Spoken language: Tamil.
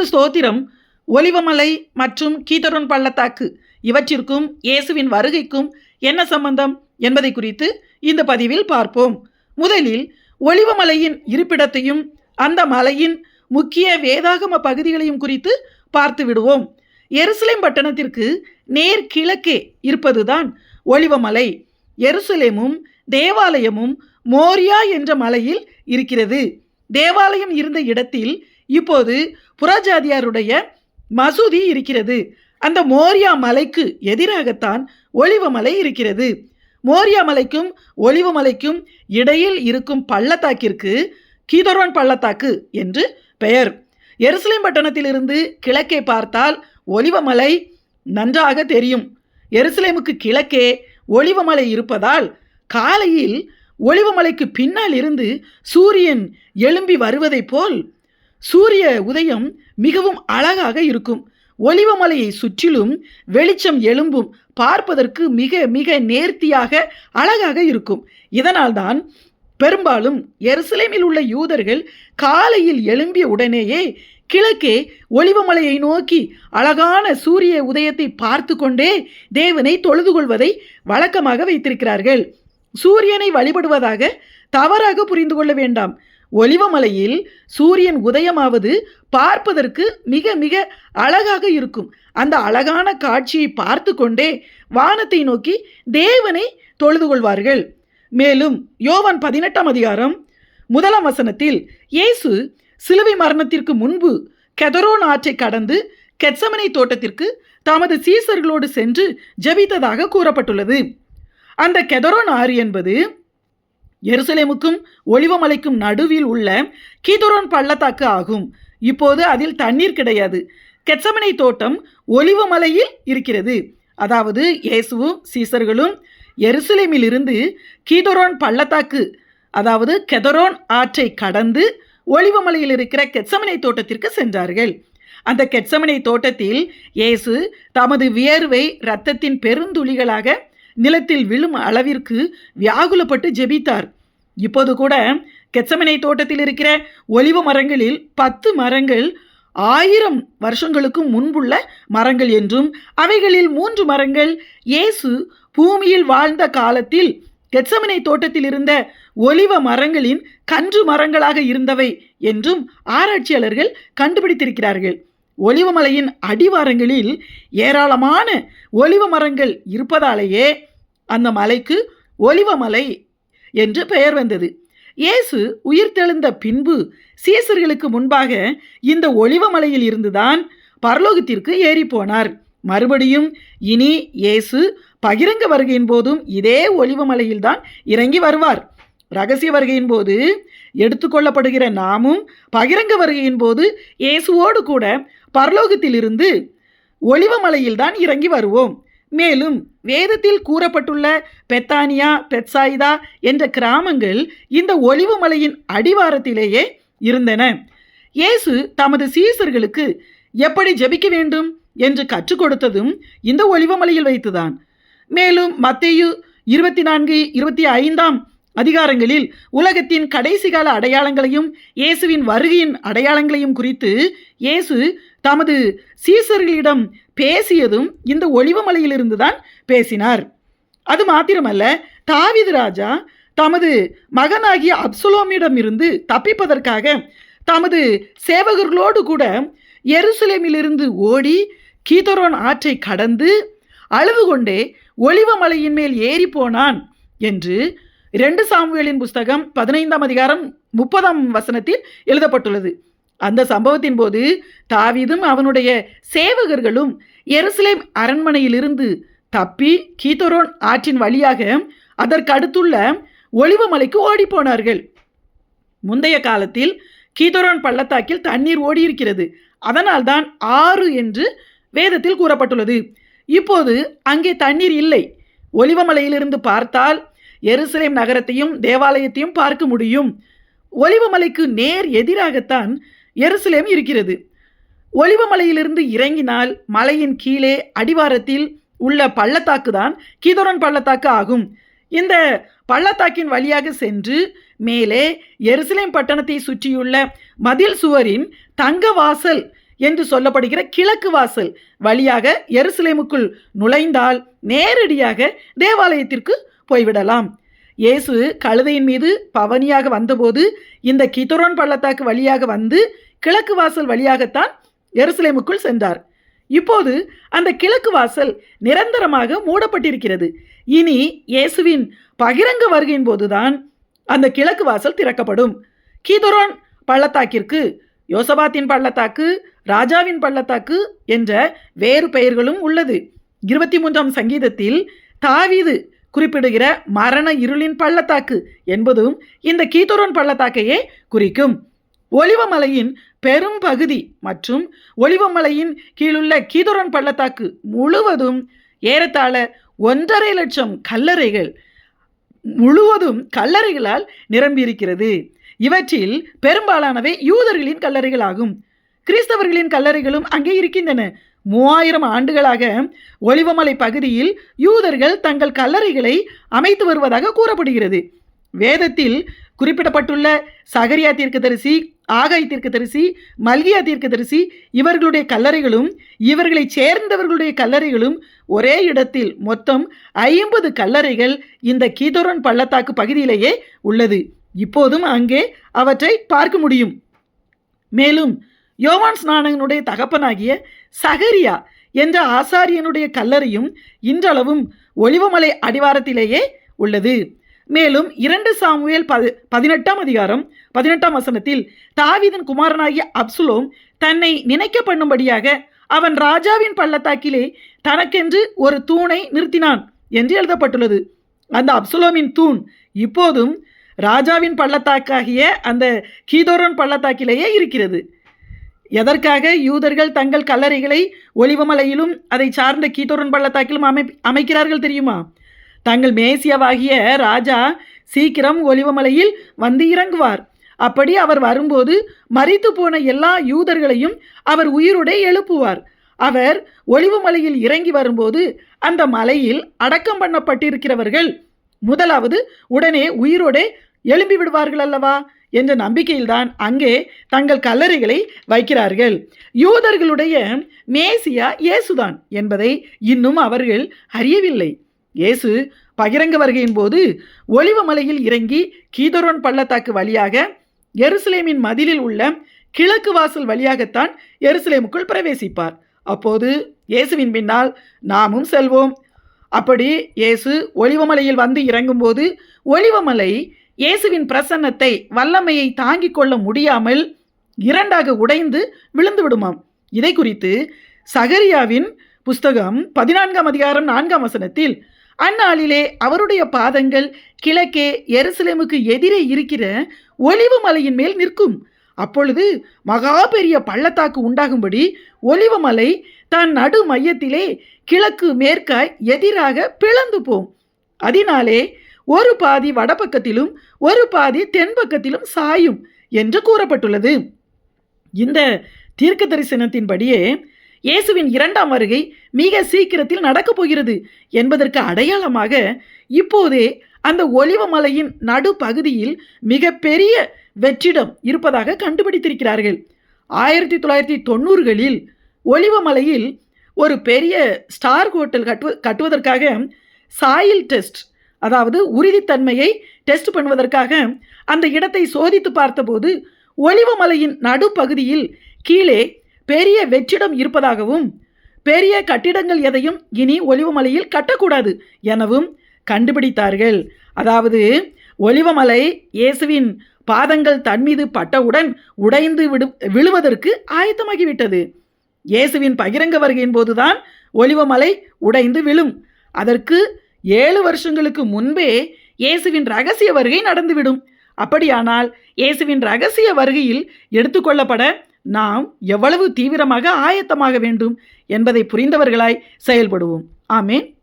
கர்த்தருக்கு ஸ்தோத்திரம் ஒலிவமலை மற்றும் கீதரன் பள்ளத்தாக்கு. இவற்றிற்கும் இயேசுவின் வருகைக்கும் என்ன சம்பந்தம் என்பதை குறித்து இந்த பதிவில் பார்ப்போம். முதலில் ஒளிவமலையின் இருப்பிடத்தையும் அந்த மலையின் முக்கிய வேதாகம பகுதிகளையும் குறித்து பார்த்து விடுவோம். எருசலேம் பட்டணத்திற்கு நேர் கிழக்கே இருப்பதுதான் ஒளிவமலை எருசலேமும் தேவாலயமும் மோரியா என்ற மலையில் இருக்கிறது. தேவாலயம் இருந்த இடத்தில் இப்போது புறஜாதியாருடைய மசூதி இருக்கிறது. அந்த மோரியா மலைக்கு எதிராகத்தான் ஒளிவமலை இருக்கிறது. மோரியா மலைக்கும் ஒளிவமலைக்கும் இடையில் இருக்கும் பள்ளத்தாக்கிற்கு கீதரோன் பள்ளத்தாக்கு என்று பெயர். எருசலேம் பட்டணத்திலிருந்து கிழக்கே பார்த்தால் ஒலிவமலை நன்றாக தெரியும். எருசலேமுக்கு கிழக்கே ஒளிவமலை இருப்பதால் காலையில் ஒளிவமலைக்கு பின்னால் இருந்து சூரியன் எழும்பி வருவதைப் போல் சூரிய உதயம் மிகவும் அழகாக இருக்கும். ஒலிவமலையை சுற்றிலும் வெளிச்சம் எழும்பும். பார்ப்பதற்கு மிக மிக நேர்த்தியாக அழகாக இருக்கும். இதனால்தான் பெரும்பாலும் எருசலேமில் உள்ள யூதர்கள் காலையில் எழும்பிய உடனேயே கிழக்கே ஒளிவமலையை நோக்கி அழகான சூரிய உதயத்தை பார்த்து கொண்டே தேவனை தொழுது கொள்வதை வழக்கமாக வைத்திருக்கிறார்கள். சூரியனை வழிபடுவதாக தவறாக புரிந்து கொள்ள வேண்டாம். ஒலிவமலையில் சூரியன் உதயமாவது பார்ப்பதற்கு மிக மிக அழகாக இருக்கும். அந்த அழகான காட்சியை பார்த்து கொண்டே வானத்தை நோக்கி தேவனை தொழுது கொள்வார்கள். மேலும் யோவான் பதினெட்டாம் அதிகாரம் முதலாம் வசனத்தில் இயேசு சிலுவை மரணத்திற்கு முன்பு கெதரோன் ஆற்றை கடந்து கெட்சமனை தோட்டத்திற்கு தமது சீசர்களோடு சென்று ஜபித்ததாக கூறப்பட்டுள்ளது. அந்த கெதரோன் ஆறு என்பது எருசலேமுக்கும் ஒளிவமலைக்கும் நடுவில் உள்ள கீதரோன் பள்ளத்தாக்கு ஆகும். இப்போது அதில் தண்ணீர் கிடையாது. கெட்சமனை தோட்டம் ஒளிவமலையில் இருக்கிறது. அதாவது இயேசுவும் சீசர்களும் எருசலேமிலிருந்து கீதரோன் பள்ளத்தாக்கு அதாவது கெதரோன் ஆற்றை கடந்து ஒளிவமலையில் இருக்கிற கெட்சமனை தோட்டத்திற்கு சென்றார்கள். அந்த கெட்சமனை தோட்டத்தில் இயேசு தமது வியர்வை இரத்தத்தின் பெருந்துளிகளாக நிலத்தில் விழும் அளவிற்கு வியாகுலப்பட்டு ஜெபித்தார். இப்போது கூட கெச்சமனை தோட்டத்தில் இருக்கிற ஒலிவு மரங்களில் பத்து மரங்கள் ஆயிரம் வருஷங்களுக்கு முன்புள்ள மரங்கள் என்றும் அவைகளில் மூன்று மரங்கள் இயேசு பூமியில் வாழ்ந்த காலத்தில் கெட்சமனை தோட்டத்தில் இருந்த ஒலிவ மரங்களின் கன்று மரங்களாக இருந்தவை என்றும் ஆராய்ச்சியாளர்கள் கண்டுபிடித்திருக்கிறார்கள். ஒலிவமலையின் அடிவாரங்களில் ஏராளமான ஒலிவ மரங்கள் இருப்பதாலேயே அந்த மலைக்கு ஒலிவமலை என்று பெயர் வந்தது. இயேசு உயிர்த்தெழுந்த பின்பு சீசர்களுக்கு முன்பாக இந்த ஒளிவமலையில் இருந்துதான் பரலோகத்திற்கு ஏறி போனார். மறுபடியும் இனி இயேசு பகிரங்க வருகையின் போதும் இதே ஒளிவமலையில்தான் இறங்கி வருவார். ரகசிய வருகையின் போது எடுத்துக்கொள்ளப்படுகிற நாமும் பகிரங்க வருகையின் போது இயேசுவோடு கூட பரலோகத்திலிருந்து ஒளிவமலையில்தான் இறங்கி வருவோம். மேலும் வேதத்தில் கூறப்பட்டுள்ள பெத்தானியா பெட்சாயிதா என்ற கிராமங்கள் இந்த ஒலிவமலையின் அடிவாரத்திலேயே இருந்தன. இயேசு தமது சீசர்களுக்கு எப்படி ஜெபிக்க வேண்டும்? என்று கற்றுக் கொடுத்ததும் இந்த ஒலிவமலையில் வைத்துதான். மேலும் மத்தேயு இருபத்தி நான்கு இருபத்தி ஐந்தாம் அதிகாரங்களில் உலகத்தின் கடைசி கால அடையாளங்களையும் இயேசுவின் வருகையின் அடையாளங்களையும் குறித்து இயேசு தமது சீசர்களிடம் பேசியதும் இந்த ஒளிவமலையிலிருந்து தான் பேசினார். அது மாத்திரமல்ல தாவிது ராஜா தமது மகனாகிய அப்சுலோமிடம் இருந்து தப்பிப்பதற்காக தமது சேவகர்களோடு கூட எருசலேமிலிருந்து ஓடி கீதரோன் ஆற்றை கடந்து அழுது கொண்டே ஒளிவமலையின் மேல் ஏறி போனான் என்று ரெண்டு சாமுவேலின் புஸ்தகம் பதினைந்தாம் அதிகாரம் முப்பதாம் வசனத்தில் எழுதப்பட்டுள்ளது. அந்த சம்பவத்தின் போது தாவிதும் அவனுடைய சேவகர்களும் எருசலேம் அரண்மனையிலிருந்து தப்பி கீதரோன் ஆற்றின் வழியாக அதற்கடுத்துள்ள ஒளிவமலைக்கு ஓடிப்போனார்கள். முந்தைய காலத்தில் கீதரோன் பள்ளத்தாக்கில் தண்ணீர் ஓடியிருக்கிறது. அதனால்தான் ஆறு என்று வேதத்தில் கூறப்பட்டுள்ளது. இப்போது அங்கே தண்ணீர் இல்லை. ஒலிவமலையிலிருந்து பார்த்தால் எருசலேம் நகரத்தையும் தேவாலயத்தையும் பார்க்க முடியும். ஒலிவமலைக்கு நேர் எதிராகத்தான் எருசலேம் இருக்கிறது. ஒலிவமலையிலிருந்து இறங்கினால் மலையின் கீழே அடிவாரத்தில் உள்ள பள்ளத்தாக்கு தான் கீதோரன் பள்ளத்தாக்கு ஆகும். இந்த பள்ளத்தாக்கின் வழியாக சென்று மேலே எருசலேம் பட்டணத்தை சுற்றியுள்ள மதில் சுவரின் தங்க வாசல் என்று சொல்லப்படுகிற கிழக்கு வாசல் வழியாக எருசலேமுக்குள் நுழைந்தால் நேரடியாக தேவாலயத்திற்கு போய்விடலாம். இயேசு கழுதையின் மீது பவனியாக வந்தபோது இந்த கிதரோன் பள்ளத்தாக்கு வழியாக வந்து கிழக்கு வாசல் வழியாகத்தான் எருசலேமுக்குள் சென்றார். இப்போது அந்த கிழக்கு வாசல் நிரந்தரமாக மூடப்பட்டிருக்கிறது. இனி இயேசுவின் பகிரங்க வருகையின் போதுதான் அந்த கிழக்கு வாசல் திறக்கப்படும். கீதரோன் பள்ளத்தாக்கிற்கு யோசபாத்தின் பள்ளத்தாக்கு ராஜாவின் பள்ளத்தாக்கு என்ற வேறு பெயர்களும் உள்ளது. இருபத்தி மூன்றாம் சங்கீதத்தில் தாவீது குறிப்பிடுகிற மரண இருளின் பள்ளத்தாக்கு என்பதும் இந்த கீதோரன் பள்ளத்தாக்கையே குறிக்கும். ஒளிவமலையின் பெரும் பகுதி மற்றும் ஒளிவமலையின் கீழுள்ள கீதோரன் பள்ளத்தாக்கு முழுவதும் ஏறத்தாழ ஒன்றரை லட்சம் கல்லறைகள் முழுவதும் கல்லறைகளால் நிரம்பியிருக்கிறது. இவற்றில் பெரும்பாலானவை யூதர்களின் கல்லறைகளாகும். கிறிஸ்தவர்களின் கல்லறைகளும் அங்கே இருக்கின்றன. மூவாயிரம் ஆண்டுகளாக ஒளிவமலை பகுதியில் யூதர்கள் தங்கள் கல்லறைகளை அமைத்து வருவதாக கூறப்படுகிறது. வேதத்தில் குறிப்பிடப்பட்டுள்ள சகரியா தீர்க்கதரிசி ஆகாய் தீர்க்கதரிசி மல்கியா தீர்க்கதரிசி இவர்களுடைய கல்லறைகளும் இவர்களை சேர்ந்தவர்களுடைய கல்லறைகளும் ஒரே இடத்தில் மொத்தம் ஐம்பது கல்லறைகள் இந்த கீதோரன் பள்ளத்தாக்கு பகுதியிலேயே உள்ளது. இப்போதும் அங்கே அவற்றை பார்க்க முடியும். மேலும் யோவான் ஸ்நானகனுடைய தகப்பனாகிய சகரியா என்ற ஆசாரியனுடைய கல்லறையும் இன்றளவும் ஒளிவமலை அடிவாரத்திலேயே உள்ளது. மேலும் இரண்டு சாமுவேல் பதி பதினெட்டாம் அதிகாரம் பதினெட்டாம் வசனத்தில் தாவிதன் குமாரனாகிய அப்சுலோம் தன்னை நினைக்க பண்ணும்படியாக அவன் ராஜாவின் பள்ளத்தாக்கிலே தனக்கென்று ஒரு தூணை நிறுத்தினான் என்று எழுதப்பட்டுள்ளது. அந்த அப்சுலோமின் தூண் இப்போதும் ராஜாவின் பள்ளத்தாக்காகிய அந்த கீதோரன் பள்ளத்தாக்கிலேயே இருக்கிறது. எதற்காக யூதர்கள் தங்கள் கல்லறைகளை ஒலிவமலையிலும் அதை சார்ந்த கீதோரன் பள்ளத்தாக்கிலும் அமை அமைக்கிறார்கள் தெரியுமா? தங்கள் மேசியாவாகிய ராஜா சீக்கிரம் ஒலிவமலையில் வந்து இறங்குவார். அப்படி அவர் வரும்போது மறித்து போன எல்லா யூதர்களையும் அவர் உயிருடை எழுப்புவார். அவர் ஒளிவுமலையில் இறங்கி வரும்போது அந்த மலையில் அடக்கம் பண்ணப்பட்டிருக்கிறவர்கள் முதலாவது உடனே உயிரோடே எழும்பி விடுவார்கள் அல்லவா? என்ற நம்பிக்கையில்தான் அங்கே தங்கள் கல்லறைகளை வைக்கிறார்கள். யூதர்களுடைய மேசியா இயேசுதான் என்பதை இன்னும் அவர்கள் அறியவில்லை. இயேசு பகிரங்க வருகையின் போது ஒளிவமலையில் இறங்கி கீதரோன் பள்ளத்தாக்கு வழியாக எருசலேமின் மதிலில் உள்ள கிழக்கு வாசல் வழியாகத்தான் எருசலேமுக்குள் பிரவேசிப்பார். அப்போது இயேசுவின் பின்னால் நாமும் செல்வோம். அப்படி இயேசு ஒளிவமலையில் வந்து இறங்கும்போது ஒளிவமலை இயேசுவின் பிரசன்னத்தை வல்லமையை தாங்கிக் கொள்ள முடியாமல் இரண்டாக உடைந்து விழுந்து விடுமாம். இதை குறித்து சகரியாவின் புஸ்தகம் பதினான்காம் அதிகாரம் நான்காம் வசனத்தில் அந்நாளிலே அவருடைய பாதங்கள் கிழக்கே எருசலேமுக்கு எதிரே இருக்கிற ஒலிவு மலையின் மேல் நிற்கும். அப்பொழுது மகா பெரிய பள்ளத்தாக்கு உண்டாகும்படி ஒலிவமலை தன் நடு மையத்திலே கிழக்கு மேற்காய் எதிராக பிளந்து போம். அதனாலே ஒரு பாதி வடபக்கத்திலும் ஒரு பாதி தென்பக்கத்திலும் சாயும் என்று கூறப்பட்டுள்ளது. இந்த தீர்க்க தரிசனத்தின்படியே இயேசுவின் இரண்டாம் வருகை மிக சீக்கிரத்தில் நடக்கப் போகிறது என்பதற்கு அடையாளமாக இப்போதே அந்த ஒலிவமலையின் நடுப்பகுதியில் மிகப்பெரிய வெற்றிடம் இருப்பதாக கண்டுபிடித்திருக்கிறார்கள். ஆயிரத்தி தொள்ளாயிரத்தி தொண்ணூறுகளில் ஒலிவமலையில் ஒரு பெரிய ஸ்டார் ஹோட்டல் கட்டுவ கட்டுவதற்காக சாயில் டெஸ்ட் அதாவது உறுதித்தன்மையை டெஸ்ட் பண்ணுவதற்காக அந்த இடத்தை சோதித்து பார்த்தபோது ஒலிவமலையின் நடுப்பகுதியில் கீழே பெரிய வெற்றிடம் இருப்பதாகவும் பெரிய கட்டிடங்கள் எதையும் இனி ஒலிவமலையில் கட்டக்கூடாது எனவும் கண்டுபிடித்தார்கள். அதாவது ஒலிவமலை இயேசுவின் பாதங்கள் தன் மீது பட்டவுடன் உடைந்து விடு விழுவதற்கு ஆயத்தமாகிவிட்டது. இயேசுவின் பகிரங்க வருகையின் போதுதான் ஒலிவமலை உடைந்து விழும். அதற்கு ஏழு வருஷங்களுக்கு முன்பே இயேசுவின் ரகசிய வருகை நடந்துவிடும். அப்படியானால் இயேசுவின் ரகசிய வருகையில் எடுத்துக்கொள்ளப்பட நாம் எவ்வளவு தீவிரமாக ஆயத்தமாக வேண்டும் என்பதை புரிந்தவர்களாய் செயல்படுவோம். ஆமேன்.